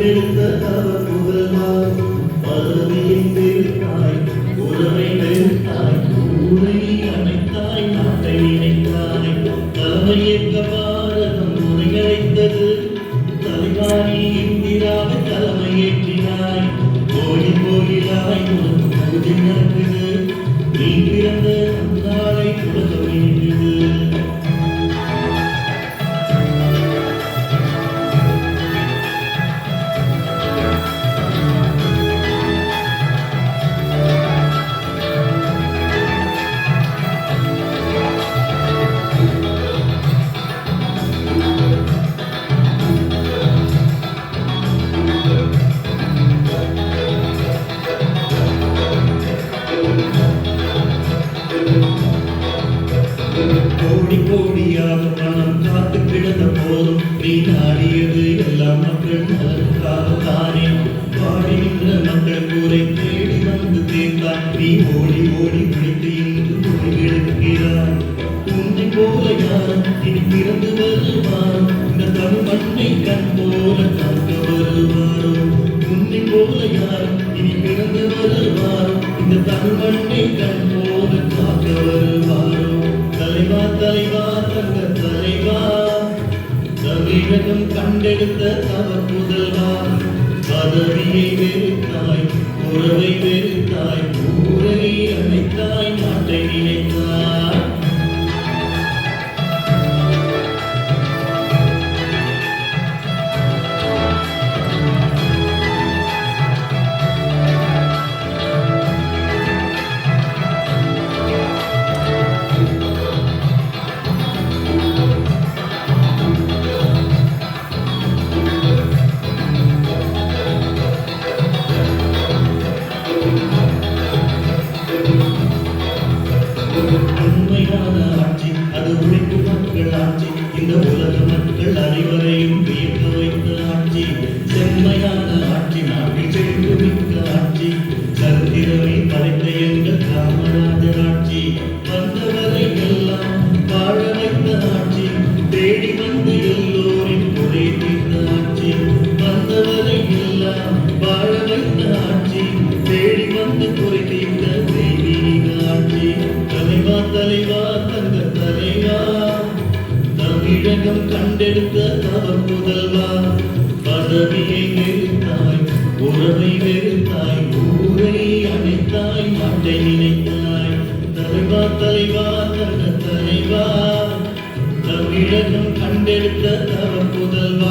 pelo கோடி கோடியாக பணம் காத்து கிடந்த போதும் நீ நாடியது எல்லாம் மக்கள் நலனுக்காக தானே பாடுகின்ற மக்கள் கூரை தேடி வந்து தேர்ந்தார் நீ ஓடி ஓடி பிடித்து இன்று தொழில் எடுக்கிறார் உன்னை போல யாரும் இனி பிறந்து வருவாரோ இந்த தமிழ் மண்ணை கண் போல தங்க வருவாரோ உன்னை போல யாரும் இனி பிறந்து வருவாரோ இந்த தமிழ் மண்ணை கண் போல உலகம் கண்டெடுத்த தவ முதல்வார். பதவியை வெறுத்தாய் உறவை வெறு அனைவரையும் வியக்க ஆட்சி செம்மையான ஆட்சி நாட்டில் சென்று மிக்க ஆட்சி. சரித்திரமே படைத்த எங்கள் காமராஜர் ஆட்சி? வந்தவரை எல்லாம் வாழ வைத்த ஆட்சி. தேடி வந்து எல்லோரின் குறை தீர்த்த ஆட்சி. வந்தவரை எல்லாம் வாழ வைத்த ஆட்சி. தேடி வந்து குறை தீர்த்த தமிழகம் கண்டெடுத்த அவர் புதல்வா பதவியை வெறுத்தாய் உறவை வெறுத்தாய் ஊரை அணைத்தாய் நாட்டை நினைத்தாய் தலைவா தலைவா தங்க தலைவா. தமிழகம் கண்டெடுத்த அவர் தவ